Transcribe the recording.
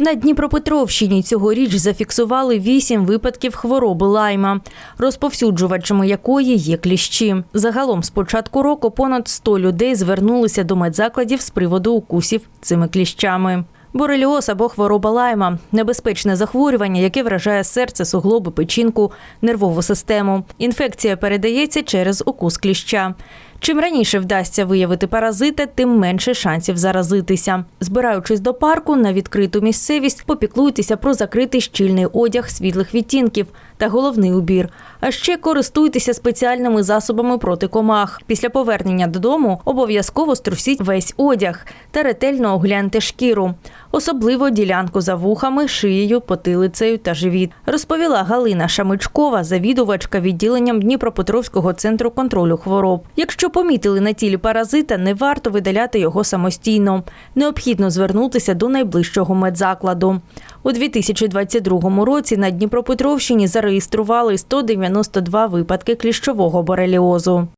На Дніпропетровщині цьогоріч зафіксували вісім випадків хвороби лайма, розповсюджувачами якої є кліщі. Загалом з початку року понад 100 людей звернулися до медзакладів з приводу укусів цими кліщами. Бореліоз або хвороба лайма небезпечне захворювання, яке вражає серце, суглоби, печінку, нервову систему. Інфекція передається через укус кліща. Чим раніше вдасться виявити паразита, тим менше шансів заразитися. Збираючись до парку на відкриту місцевість, попіклуйтеся про закритий щільний одяг світлих відтінків та головний убір. А ще користуйтеся спеціальними засобами проти комах. Після повернення додому обов'язково струсіть весь одяг та ретельно огляньте шкіру, особливо ділянку за вухами, шиєю, потилицею та живіт. Розповіла Галина Шамичкова, завідувачка відділенням Дніпропетровського центру контролю хвороб. Якщо помітили на тілі паразита, не варто видаляти його самостійно. Необхідно звернутися до найближчого медзакладу. У 2022 році на Дніпропетровщині зареєстрували 192 випадки кліщового бореліозу.